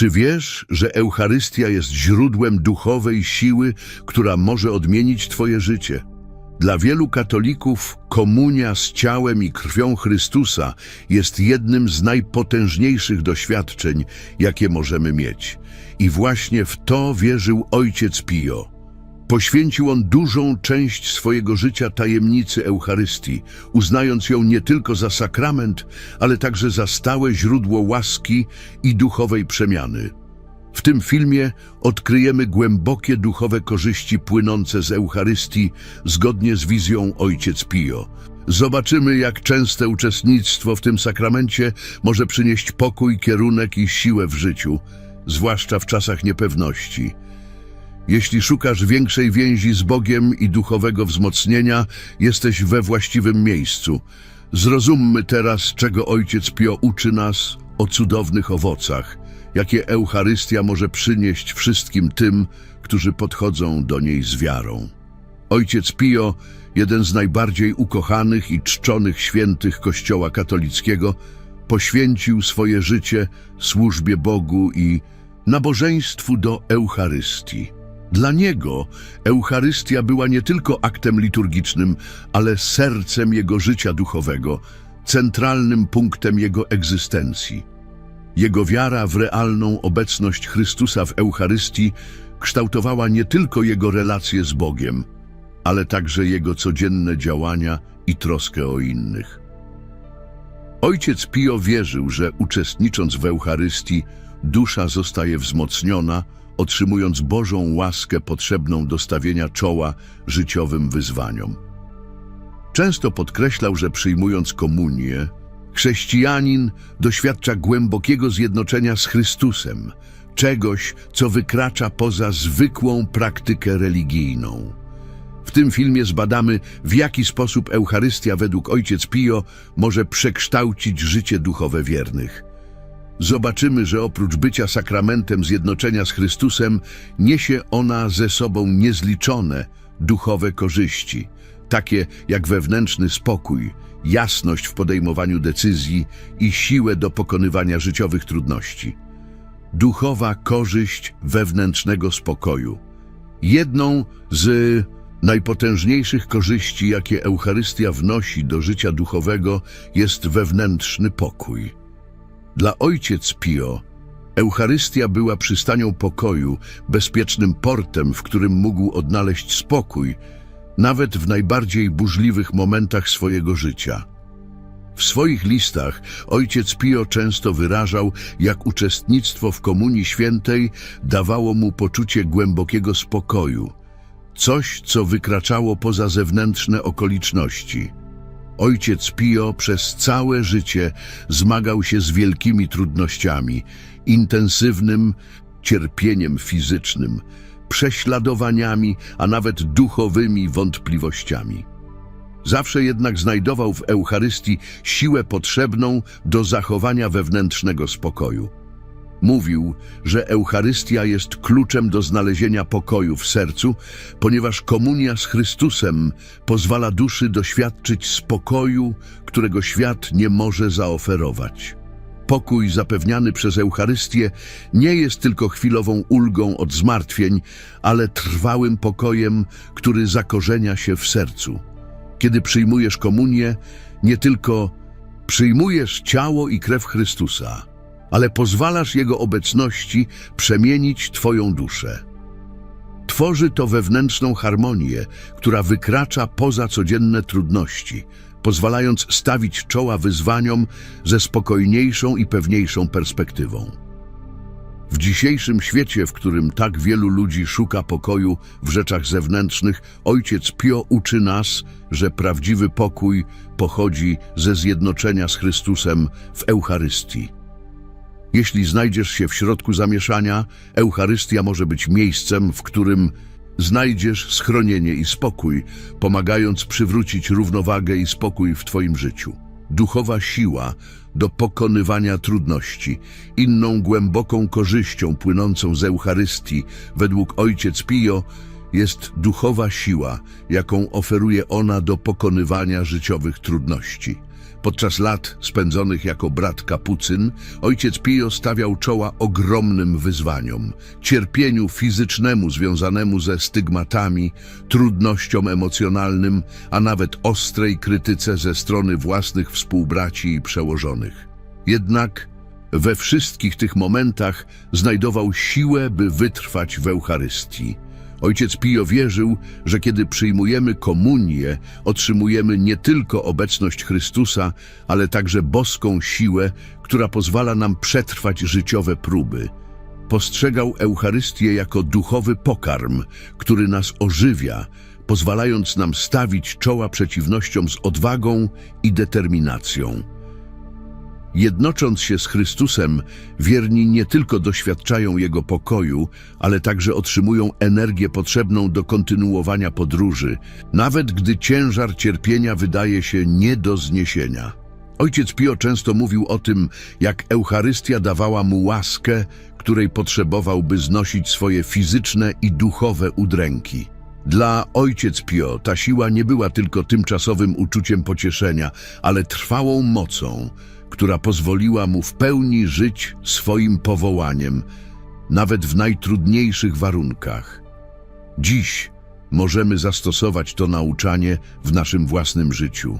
Czy wiesz, że Eucharystia jest źródłem duchowej siły, która może odmienić Twoje życie? Dla wielu katolików komunia z ciałem i krwią Chrystusa jest jednym z najpotężniejszych doświadczeń, jakie możemy mieć. I właśnie w to wierzył ojciec Pio. Poświęcił on dużą część swojego życia tajemnicy Eucharystii, uznając ją nie tylko za sakrament, ale także za stałe źródło łaski i duchowej przemiany. W tym filmie odkryjemy głębokie duchowe korzyści płynące z Eucharystii zgodnie z wizją Ojciec Pio. Zobaczymy, jak częste uczestnictwo w tym sakramencie może przynieść pokój, kierunek i siłę w życiu, zwłaszcza w czasach niepewności. Jeśli szukasz większej więzi z Bogiem i duchowego wzmocnienia, jesteś we właściwym miejscu. Zrozummy teraz, czego Ojciec Pio uczy nas o cudownych owocach, jakie Eucharystia może przynieść wszystkim tym, którzy podchodzą do niej z wiarą. Ojciec Pio, jeden z najbardziej ukochanych i czczonych świętych Kościoła katolickiego, poświęcił swoje życie służbie Bogu i nabożeństwu do Eucharystii. Dla niego Eucharystia była nie tylko aktem liturgicznym, ale sercem jego życia duchowego, centralnym punktem jego egzystencji. Jego wiara w realną obecność Chrystusa w Eucharystii kształtowała nie tylko jego relacje z Bogiem, ale także jego codzienne działania i troskę o innych. Ojciec Pio wierzył, że uczestnicząc w Eucharystii, dusza zostaje wzmocniona, otrzymując Bożą łaskę potrzebną do stawienia czoła życiowym wyzwaniom. Często podkreślał, że przyjmując komunię, chrześcijanin doświadcza głębokiego zjednoczenia z Chrystusem, czegoś, co wykracza poza zwykłą praktykę religijną. W tym filmie zbadamy, w jaki sposób Eucharystia według Ojciec Pio może przekształcić życie duchowe wiernych. Zobaczymy, że oprócz bycia sakramentem zjednoczenia z Chrystusem, niesie ona ze sobą niezliczone duchowe korzyści, takie jak wewnętrzny spokój, jasność w podejmowaniu decyzji i siłę do pokonywania życiowych trudności. Duchowa korzyść wewnętrznego spokoju. Jedną z najpotężniejszych korzyści, jakie Eucharystia wnosi do życia duchowego, jest wewnętrzny pokój. Dla ojciec Pio Eucharystia była przystanią pokoju, bezpiecznym portem, w którym mógł odnaleźć spokój, nawet w najbardziej burzliwych momentach swojego życia. W swoich listach ojciec Pio często wyrażał, jak uczestnictwo w Komunii Świętej dawało mu poczucie głębokiego spokoju, coś, co wykraczało poza zewnętrzne okoliczności. Ojciec Pio przez całe życie zmagał się z wielkimi trudnościami, intensywnym cierpieniem fizycznym, prześladowaniami, a nawet duchowymi wątpliwościami. Zawsze jednak znajdował w Eucharystii siłę potrzebną do zachowania wewnętrznego spokoju. Mówił, że Eucharystia jest kluczem do znalezienia pokoju w sercu, ponieważ komunia z Chrystusem pozwala duszy doświadczyć spokoju, którego świat nie może zaoferować. Pokój zapewniany przez Eucharystię nie jest tylko chwilową ulgą od zmartwień, ale trwałym pokojem, który zakorzenia się w sercu. Kiedy przyjmujesz komunię, nie tylko przyjmujesz ciało i krew Chrystusa, ale pozwalasz Jego obecności przemienić Twoją duszę. Tworzy to wewnętrzną harmonię, która wykracza poza codzienne trudności, pozwalając stawić czoła wyzwaniom ze spokojniejszą i pewniejszą perspektywą. W dzisiejszym świecie, w którym tak wielu ludzi szuka pokoju w rzeczach zewnętrznych, Ojciec Pio uczy nas, że prawdziwy pokój pochodzi ze zjednoczenia z Chrystusem w Eucharystii. Jeśli znajdziesz się w środku zamieszania, Eucharystia może być miejscem, w którym znajdziesz schronienie i spokój, pomagając przywrócić równowagę i spokój w Twoim życiu. Duchowa siła do pokonywania trudności, inną głęboką korzyścią płynącą z Eucharystii, według Ojciec Pio, jest duchowa siła, jaką oferuje ona do pokonywania życiowych trudności. Podczas lat spędzonych jako brat kapucyn, ojciec Pio stawiał czoła ogromnym wyzwaniom, cierpieniu fizycznemu związanemu ze stygmatami, trudnościom emocjonalnym, a nawet ostrej krytyce ze strony własnych współbraci i przełożonych. Jednak we wszystkich tych momentach znajdował siłę, by wytrwać w Eucharystii. Ojciec Pio wierzył, że kiedy przyjmujemy komunię, otrzymujemy nie tylko obecność Chrystusa, ale także boską siłę, która pozwala nam przetrwać życiowe próby. Postrzegał Eucharystię jako duchowy pokarm, który nas ożywia, pozwalając nam stawić czoła przeciwnościom z odwagą i determinacją. Jednocząc się z Chrystusem, wierni nie tylko doświadczają Jego pokoju, ale także otrzymują energię potrzebną do kontynuowania podróży, nawet gdy ciężar cierpienia wydaje się nie do zniesienia. Ojciec Pio często mówił o tym, jak Eucharystia dawała mu łaskę, której potrzebował, by znosić swoje fizyczne i duchowe udręki. Dla ojciec Pio ta siła nie była tylko tymczasowym uczuciem pocieszenia, ale trwałą mocą, która pozwoliła mu w pełni żyć swoim powołaniem, nawet w najtrudniejszych warunkach. Dziś możemy zastosować to nauczanie w naszym własnym życiu.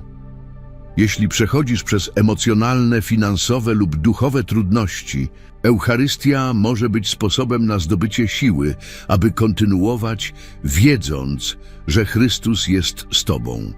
Jeśli przechodzisz przez emocjonalne, finansowe lub duchowe trudności, Eucharystia może być sposobem na zdobycie siły, aby kontynuować, wiedząc, że Chrystus jest z Tobą.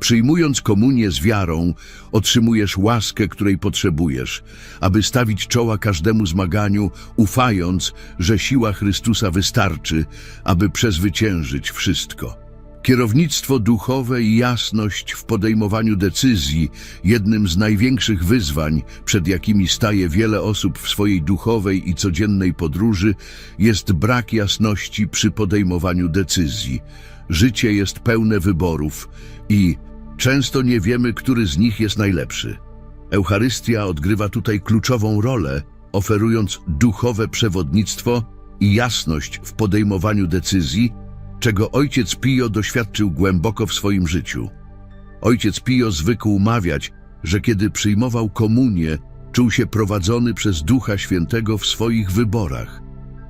Przyjmując komunię z wiarą, otrzymujesz łaskę, której potrzebujesz, aby stawić czoła każdemu zmaganiu, ufając, że siła Chrystusa wystarczy, aby przezwyciężyć wszystko. Kierownictwo duchowe i jasność w podejmowaniu decyzji, jednym z największych wyzwań, przed jakimi staje wiele osób w swojej duchowej i codziennej podróży, jest brak jasności przy podejmowaniu decyzji. Życie jest pełne wyborów i często nie wiemy, który z nich jest najlepszy. Eucharystia odgrywa tutaj kluczową rolę, oferując duchowe przewodnictwo i jasność w podejmowaniu decyzji, czego ojciec Pio doświadczył głęboko w swoim życiu. Ojciec Pio zwykł mawiać, że kiedy przyjmował komunię, czuł się prowadzony przez Ducha Świętego w swoich wyborach.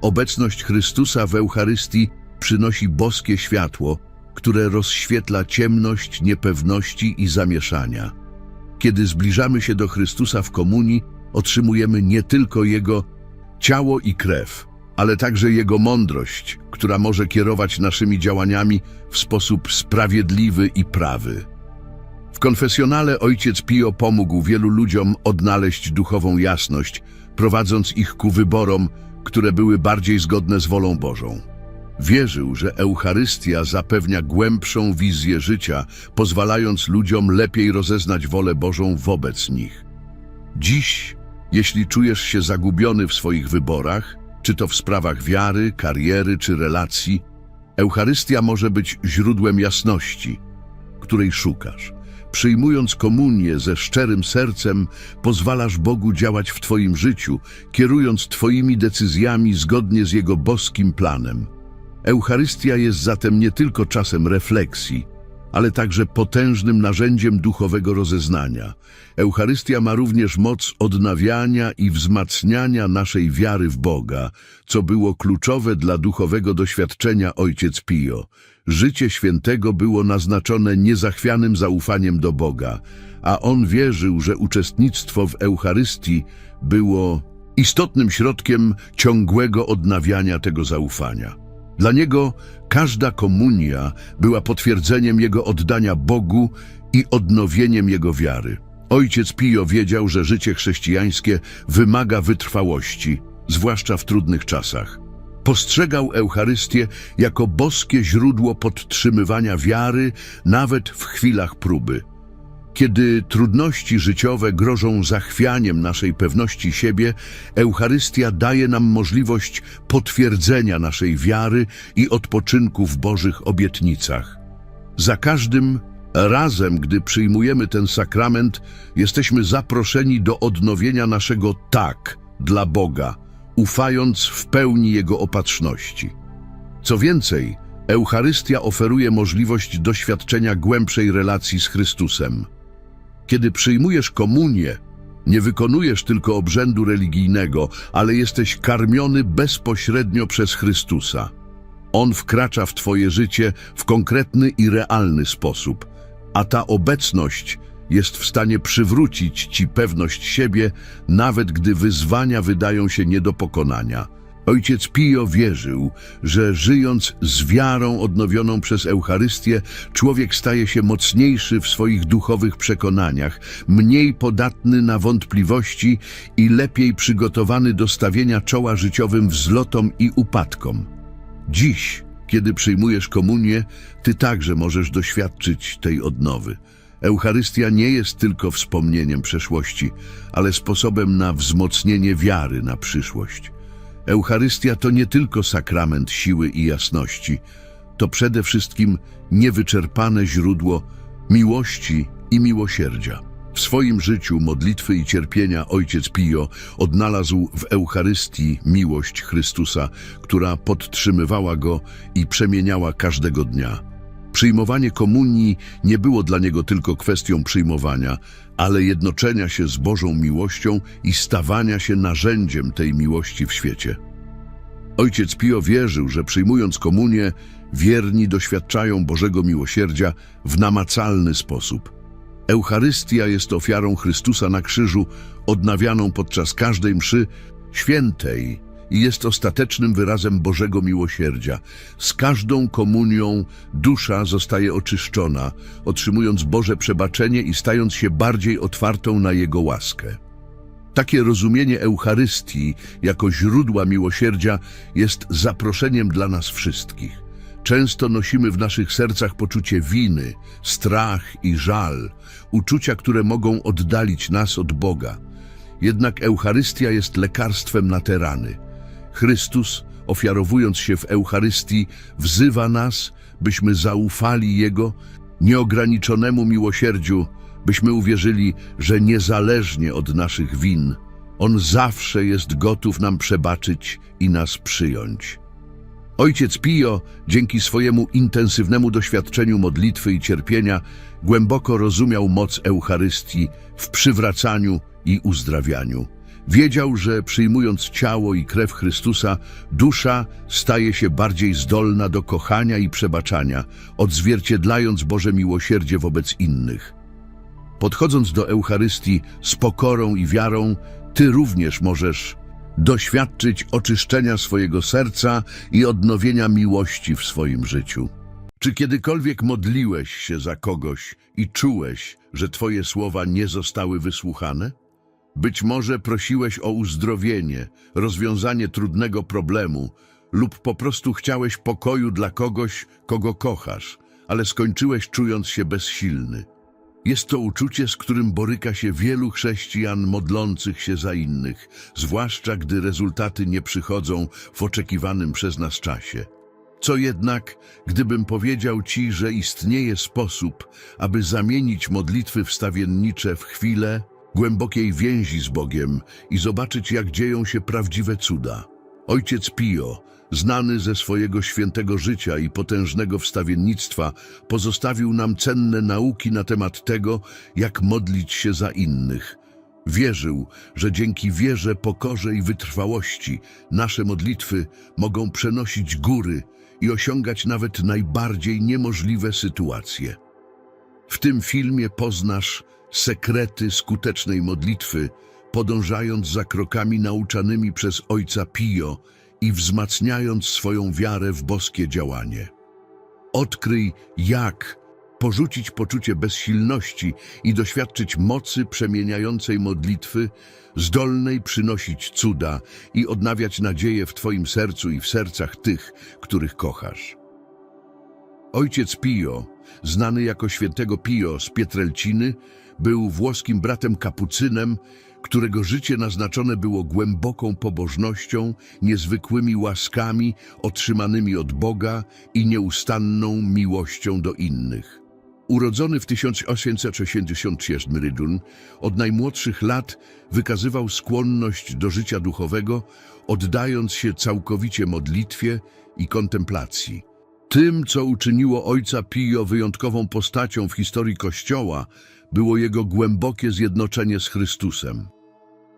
Obecność Chrystusa w Eucharystii przynosi boskie światło, które rozświetla ciemność niepewności i zamieszania. Kiedy zbliżamy się do Chrystusa w komunii, otrzymujemy nie tylko Jego ciało i krew, ale także Jego mądrość, która może kierować naszymi działaniami w sposób sprawiedliwy i prawy. W konfesjonale ojciec Pio pomógł wielu ludziom odnaleźć duchową jasność, prowadząc ich ku wyborom, które były bardziej zgodne z wolą Bożą. Wierzył, że Eucharystia zapewnia głębszą wizję życia, pozwalając ludziom lepiej rozeznać wolę Bożą wobec nich. Dziś, jeśli czujesz się zagubiony w swoich wyborach, czy to w sprawach wiary, kariery czy relacji, Eucharystia może być źródłem jasności, której szukasz. Przyjmując komunię ze szczerym sercem, pozwalasz Bogu działać w Twoim życiu, kierując Twoimi decyzjami zgodnie z Jego boskim planem. Eucharystia jest zatem nie tylko czasem refleksji, ale także potężnym narzędziem duchowego rozeznania. Eucharystia ma również moc odnawiania i wzmacniania naszej wiary w Boga, co było kluczowe dla duchowego doświadczenia Ojciec Pio. Życie świętego było naznaczone niezachwianym zaufaniem do Boga, a on wierzył, że uczestnictwo w Eucharystii było istotnym środkiem ciągłego odnawiania tego zaufania. Dla niego każda komunia była potwierdzeniem jego oddania Bogu i odnowieniem jego wiary. Ojciec Pio wiedział, że życie chrześcijańskie wymaga wytrwałości, zwłaszcza w trudnych czasach. Postrzegał Eucharystię jako boskie źródło podtrzymywania wiary nawet w chwilach próby. Kiedy trudności życiowe grożą zachwianiem naszej pewności siebie, Eucharystia daje nam możliwość potwierdzenia naszej wiary i odpoczynku w Bożych obietnicach. Za każdym razem, gdy przyjmujemy ten sakrament, jesteśmy zaproszeni do odnowienia naszego tak dla Boga, ufając w pełni Jego opatrzności. Co więcej, Eucharystia oferuje możliwość doświadczenia głębszej relacji z Chrystusem. Kiedy przyjmujesz komunię, nie wykonujesz tylko obrzędu religijnego, ale jesteś karmiony bezpośrednio przez Chrystusa. On wkracza w Twoje życie w konkretny i realny sposób, a ta obecność jest w stanie przywrócić Ci pewność siebie, nawet gdy wyzwania wydają się nie do pokonania. Ojciec Pio wierzył, że żyjąc z wiarą odnowioną przez Eucharystię, człowiek staje się mocniejszy w swoich duchowych przekonaniach, mniej podatny na wątpliwości i lepiej przygotowany do stawienia czoła życiowym wzlotom i upadkom. Dziś, kiedy przyjmujesz komunię, ty także możesz doświadczyć tej odnowy. Eucharystia nie jest tylko wspomnieniem przeszłości, ale sposobem na wzmocnienie wiary na przyszłość. Eucharystia to nie tylko sakrament siły i jasności, to przede wszystkim niewyczerpane źródło miłości i miłosierdzia. W swoim życiu modlitwy i cierpienia ojciec Pio odnalazł w Eucharystii miłość Chrystusa, która podtrzymywała go i przemieniała każdego dnia. Przyjmowanie komunii nie było dla niego tylko kwestią przyjmowania, ale jednoczenia się z Bożą miłością i stawania się narzędziem tej miłości w świecie. Ojciec Pio wierzył, że przyjmując komunię, wierni doświadczają Bożego miłosierdzia w namacalny sposób. Eucharystia jest ofiarą Chrystusa na krzyżu, odnawianą podczas każdej mszy świętej i jest ostatecznym wyrazem Bożego miłosierdzia. Z każdą komunią dusza zostaje oczyszczona, otrzymując Boże przebaczenie i stając się bardziej otwartą na Jego łaskę. Takie rozumienie Eucharystii jako źródła miłosierdzia jest zaproszeniem dla nas wszystkich. Często nosimy w naszych sercach poczucie winy, strach i żal, uczucia, które mogą oddalić nas od Boga. Jednak Eucharystia jest lekarstwem na te rany. Chrystus, ofiarowując się w Eucharystii, wzywa nas, byśmy zaufali Jego nieograniczonemu miłosierdziu, byśmy uwierzyli, że niezależnie od naszych win, On zawsze jest gotów nam przebaczyć i nas przyjąć. Ojciec Pio, dzięki swojemu intensywnemu doświadczeniu modlitwy i cierpienia, głęboko rozumiał moc Eucharystii w przywracaniu i uzdrawianiu. Wiedział, że przyjmując ciało i krew Chrystusa, dusza staje się bardziej zdolna do kochania i przebaczania, odzwierciedlając Boże miłosierdzie wobec innych. Podchodząc do Eucharystii z pokorą i wiarą, Ty również możesz doświadczyć oczyszczenia swojego serca i odnowienia miłości w swoim życiu. Czy kiedykolwiek modliłeś się za kogoś i czułeś, że Twoje słowa nie zostały wysłuchane? Być może prosiłeś o uzdrowienie, rozwiązanie trudnego problemu lub po prostu chciałeś pokoju dla kogoś, kogo kochasz, ale skończyłeś czując się bezsilny. Jest to uczucie, z którym boryka się wielu chrześcijan modlących się za innych, zwłaszcza gdy rezultaty nie przychodzą w oczekiwanym przez nas czasie. Co jednak, gdybym powiedział Ci, że istnieje sposób, aby zamienić modlitwy wstawiennicze w chwilę głębokiej więzi z Bogiem i zobaczyć, jak dzieją się prawdziwe cuda. Ojciec Pio, znany ze swojego świętego życia i potężnego wstawiennictwa, pozostawił nam cenne nauki na temat tego, jak modlić się za innych. Wierzył, że dzięki wierze, pokorze i wytrwałości nasze modlitwy mogą przenosić góry i osiągać nawet najbardziej niemożliwe sytuacje. W tym filmie poznasz sekrety skutecznej modlitwy, podążając za krokami nauczanymi przez ojca Pio i wzmacniając swoją wiarę w boskie działanie. Odkryj, jak porzucić poczucie bezsilności i doświadczyć mocy przemieniającej modlitwy, zdolnej przynosić cuda i odnawiać nadzieję w Twoim sercu i w sercach tych, których kochasz. Ojciec Pio, znany jako świętego Pio z Pietrelciny, był włoskim bratem kapucynem, którego życie naznaczone było głęboką pobożnością, niezwykłymi łaskami otrzymanymi od Boga i nieustanną miłością do innych. Urodzony w 1867 rydun, od najmłodszych lat wykazywał skłonność do życia duchowego, oddając się całkowicie modlitwie i kontemplacji. Tym, co uczyniło ojca Pio wyjątkową postacią w historii Kościoła, było jego głębokie zjednoczenie z Chrystusem.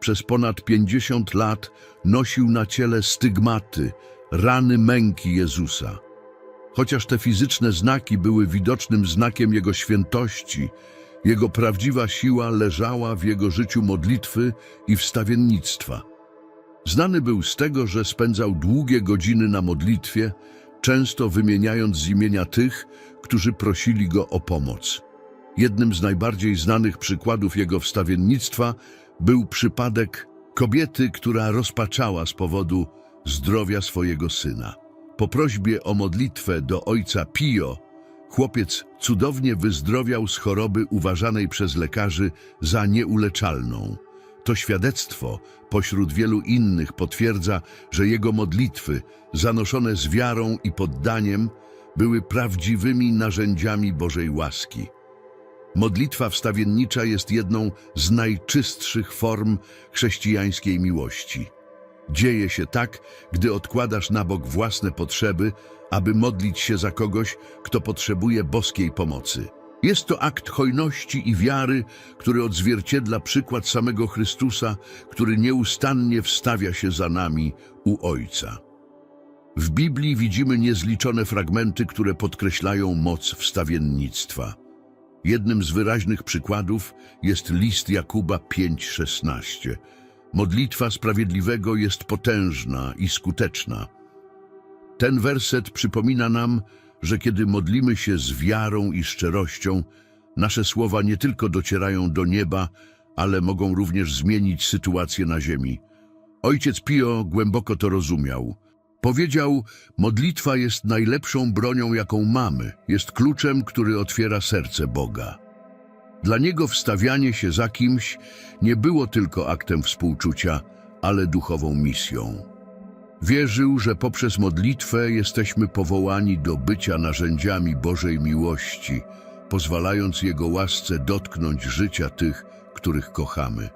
Przez ponad 50 lat nosił na ciele stygmaty, rany męki Jezusa. Chociaż te fizyczne znaki były widocznym znakiem Jego świętości, Jego prawdziwa siła leżała w Jego życiu modlitwy i wstawiennictwa. Znany był z tego, że spędzał długie godziny na modlitwie, często wymieniając z imienia tych, którzy prosili Go o pomoc. Jednym z najbardziej znanych przykładów Jego wstawiennictwa był przypadek kobiety, która rozpaczała z powodu zdrowia swojego syna. Po prośbie o modlitwę do ojca Pio, chłopiec cudownie wyzdrowiał z choroby uważanej przez lekarzy za nieuleczalną. To świadectwo pośród wielu innych potwierdza, że jego modlitwy, zanoszone z wiarą i poddaniem, były prawdziwymi narzędziami Bożej łaski. Modlitwa wstawiennicza jest jedną z najczystszych form chrześcijańskiej miłości. Dzieje się tak, gdy odkładasz na bok własne potrzeby, aby modlić się za kogoś, kto potrzebuje boskiej pomocy. Jest to akt hojności i wiary, który odzwierciedla przykład samego Chrystusa, który nieustannie wstawia się za nami u Ojca. W Biblii widzimy niezliczone fragmenty, które podkreślają moc wstawiennictwa. Jednym z wyraźnych przykładów jest list Jakuba 5:16. Modlitwa sprawiedliwego jest potężna i skuteczna. Ten werset przypomina nam, że kiedy modlimy się z wiarą i szczerością, nasze słowa nie tylko docierają do nieba, ale mogą również zmienić sytuację na ziemi. Ojciec Pio głęboko to rozumiał. Powiedział, modlitwa jest najlepszą bronią, jaką mamy, jest kluczem, który otwiera serce Boga. Dla niego wstawianie się za kimś nie było tylko aktem współczucia, ale duchową misją. Wierzył, że poprzez modlitwę jesteśmy powołani do bycia narzędziami Bożej miłości, pozwalając Jego łasce dotknąć życia tych, których kochamy.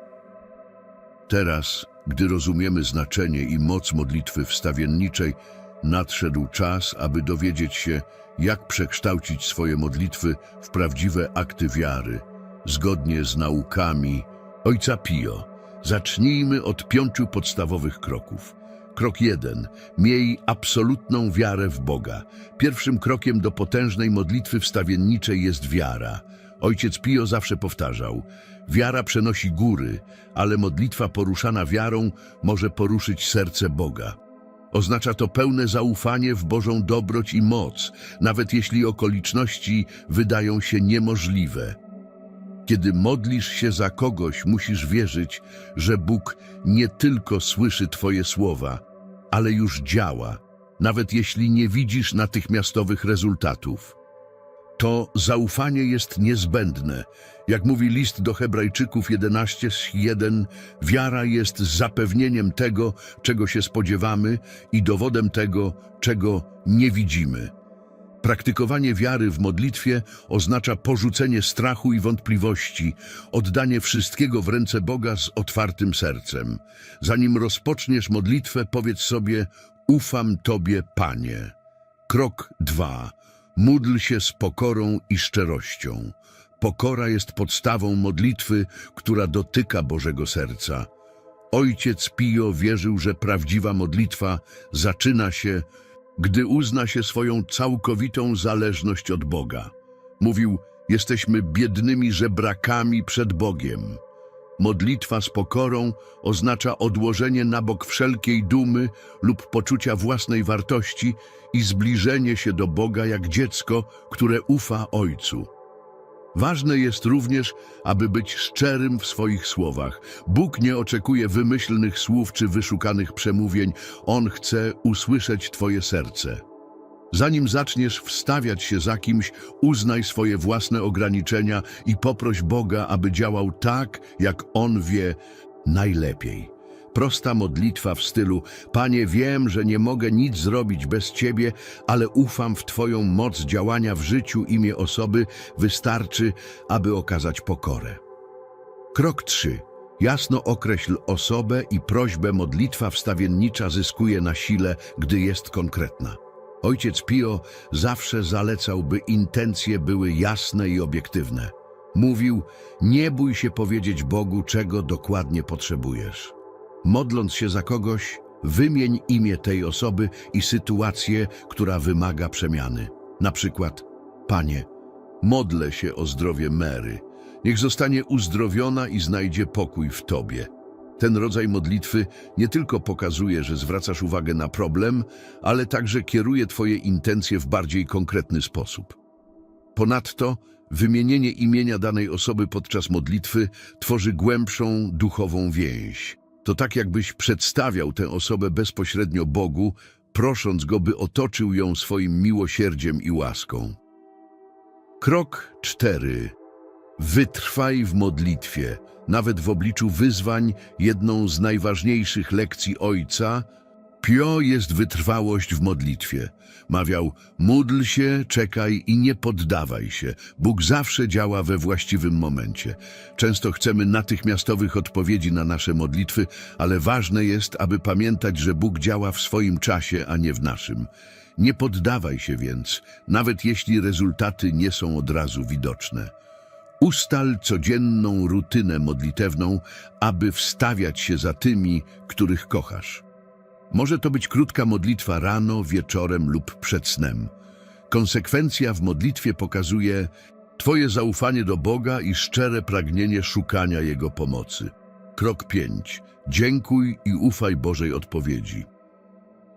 Teraz, gdy rozumiemy znaczenie i moc modlitwy wstawienniczej, nadszedł czas, aby dowiedzieć się, jak przekształcić swoje modlitwy w prawdziwe akty wiary, zgodnie z naukami Ojca Pio. Zacznijmy od pięciu podstawowych kroków. Krok jeden. Miej absolutną wiarę w Boga. Pierwszym krokiem do potężnej modlitwy wstawienniczej jest wiara. Ojciec Pio zawsze powtarzał, wiara przenosi góry, ale modlitwa poruszana wiarą może poruszyć serce Boga. Oznacza to pełne zaufanie w Bożą dobroć i moc, nawet jeśli okoliczności wydają się niemożliwe. Kiedy modlisz się za kogoś, musisz wierzyć, że Bóg nie tylko słyszy Twoje słowa, ale już działa, nawet jeśli nie widzisz natychmiastowych rezultatów. To zaufanie jest niezbędne. Jak mówi list do Hebrajczyków 11:1, wiara jest zapewnieniem tego, czego się spodziewamy i dowodem tego, czego nie widzimy. Praktykowanie wiary w modlitwie oznacza porzucenie strachu i wątpliwości, oddanie wszystkiego w ręce Boga z otwartym sercem. Zanim rozpoczniesz modlitwę, powiedz sobie: Ufam Tobie, Panie. Krok 2. Módl się z pokorą i szczerością. Pokora jest podstawą modlitwy, która dotyka Bożego serca. Ojciec Pio wierzył, że prawdziwa modlitwa zaczyna się gdy uzna się swoją całkowitą zależność od Boga. Mówił, jesteśmy biednymi żebrakami przed Bogiem. Modlitwa z pokorą oznacza odłożenie na bok wszelkiej dumy lub poczucia własnej wartości i zbliżenie się do Boga jak dziecko, które ufa Ojcu. Ważne jest również, aby być szczerym w swoich słowach. Bóg nie oczekuje wymyślnych słów czy wyszukanych przemówień. On chce usłyszeć Twoje serce. Zanim zaczniesz wstawiać się za kimś, uznaj swoje własne ograniczenia i poproś Boga, aby działał tak, jak On wie najlepiej. Prosta modlitwa w stylu Panie, wiem, że nie mogę nic zrobić bez Ciebie, ale ufam w Twoją moc działania w życiu imię osoby wystarczy, aby okazać pokorę. Krok 3. Jasno określ osobę i prośbę modlitwa wstawiennicza zyskuje na sile, gdy jest konkretna. Ojciec Pio zawsze zalecał, by intencje były jasne i obiektywne. Mówił, nie bój się powiedzieć Bogu, czego dokładnie potrzebujesz. Modląc się za kogoś, wymień imię tej osoby i sytuację, która wymaga przemiany. Na przykład, Panie, modlę się o zdrowie Mary. Niech zostanie uzdrowiona i znajdzie pokój w Tobie. Ten rodzaj modlitwy nie tylko pokazuje, że zwracasz uwagę na problem, ale także kieruje Twoje intencje w bardziej konkretny sposób. Ponadto wymienienie imienia danej osoby podczas modlitwy tworzy głębszą duchową więź. To tak jakbyś przedstawiał tę osobę bezpośrednio Bogu, prosząc Go, by otoczył ją swoim miłosierdziem i łaską. Krok 4. Wytrwaj w modlitwie. Nawet w obliczu wyzwań, jedną z najważniejszych lekcji Ojca, Pio jest wytrwałość w modlitwie. Mawiał, módl się, czekaj i nie poddawaj się. Bóg zawsze działa we właściwym momencie. Często chcemy natychmiastowych odpowiedzi na nasze modlitwy, ale ważne jest, aby pamiętać, że Bóg działa w swoim czasie, a nie w naszym. Nie poddawaj się więc, nawet jeśli rezultaty nie są od razu widoczne. Ustal codzienną rutynę modlitewną, aby wstawiać się za tymi, których kochasz. Może to być krótka modlitwa rano, wieczorem lub przed snem. Konsekwencja w modlitwie pokazuje Twoje zaufanie do Boga i szczere pragnienie szukania Jego pomocy. Krok 5. Dziękuj i ufaj Bożej odpowiedzi.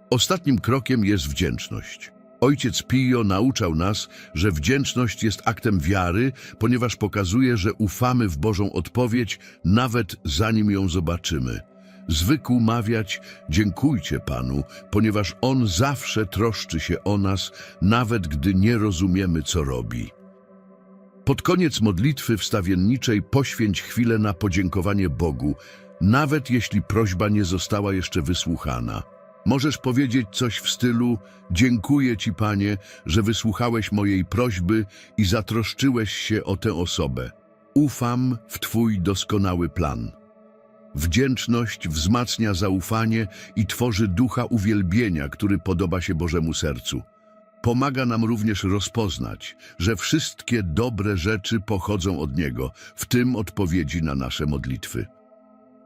Ostatnim krokiem jest wdzięczność. Ojciec Pio nauczał nas, że wdzięczność jest aktem wiary, ponieważ pokazuje, że ufamy w Bożą odpowiedź, nawet zanim ją zobaczymy. Zwykł mawiać, dziękujcie Panu, ponieważ On zawsze troszczy się o nas, nawet gdy nie rozumiemy, co robi. Pod koniec modlitwy wstawienniczej poświęć chwilę na podziękowanie Bogu, nawet jeśli prośba nie została jeszcze wysłuchana. Możesz powiedzieć coś w stylu: Dziękuję Ci, Panie, że wysłuchałeś mojej prośby i zatroszczyłeś się o tę osobę. Ufam w Twój doskonały plan. Wdzięczność wzmacnia zaufanie i tworzy ducha uwielbienia, który podoba się Bożemu sercu. Pomaga nam również rozpoznać, że wszystkie dobre rzeczy pochodzą od Niego, w tym odpowiedzi na nasze modlitwy.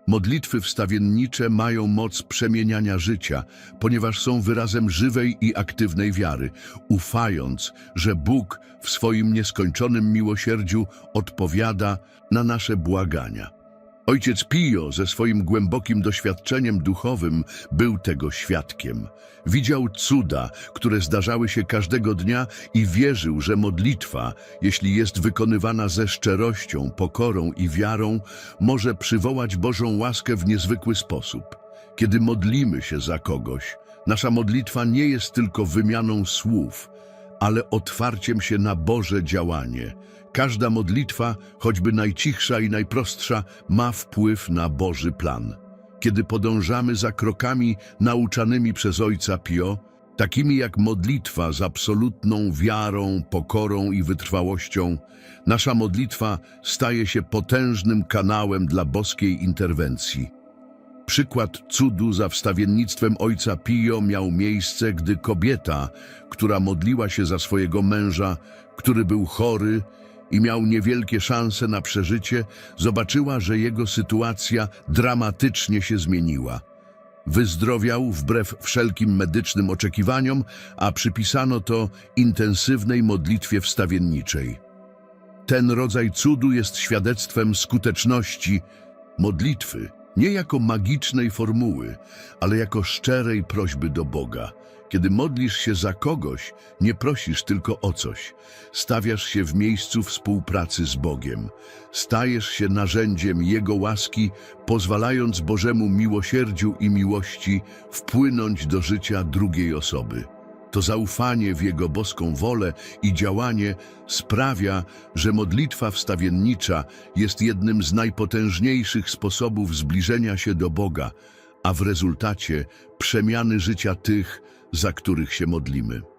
Modlitwy wstawiennicze mają moc przemieniania życia, ponieważ są wyrazem żywej i aktywnej wiary, ufając, że Bóg w swoim nieskończonym miłosierdziu odpowiada na nasze błagania. Ojciec Pio ze swoim głębokim doświadczeniem duchowym był tego świadkiem. Widział cuda, które zdarzały się każdego dnia i wierzył, że modlitwa, jeśli jest wykonywana ze szczerością, pokorą i wiarą, może przywołać Bożą łaskę w niezwykły sposób. Kiedy modlimy się za kogoś, nasza modlitwa nie jest tylko wymianą słów, ale otwarciem się na Boże działanie. Każda modlitwa, choćby najcichsza i najprostsza, ma wpływ na Boży plan. Kiedy podążamy za krokami nauczanymi przez Ojca Pio, takimi jak modlitwa z absolutną wiarą, pokorą i wytrwałością, nasza modlitwa staje się potężnym kanałem dla boskiej interwencji. Przykład cudu za wstawiennictwem ojca Pio miał miejsce, gdy kobieta, która modliła się za swojego męża, który był chory i miał niewielkie szanse na przeżycie, zobaczyła, że jego sytuacja dramatycznie się zmieniła. Wyzdrowiał wbrew wszelkim medycznym oczekiwaniom, a przypisano to intensywnej modlitwie wstawienniczej. Ten rodzaj cudu jest świadectwem skuteczności modlitwy, nie jako magicznej formuły, ale jako szczerej prośby do Boga. Kiedy modlisz się za kogoś, nie prosisz tylko o coś. Stawiasz się w miejscu współpracy z Bogiem. Stajesz się narzędziem Jego łaski, pozwalając Bożemu miłosierdziu i miłości wpłynąć do życia drugiej osoby. To zaufanie w Jego boską wolę i działanie sprawia, że modlitwa wstawiennicza jest jednym z najpotężniejszych sposobów zbliżenia się do Boga, a w rezultacie przemiany życia tych, za których się modlimy.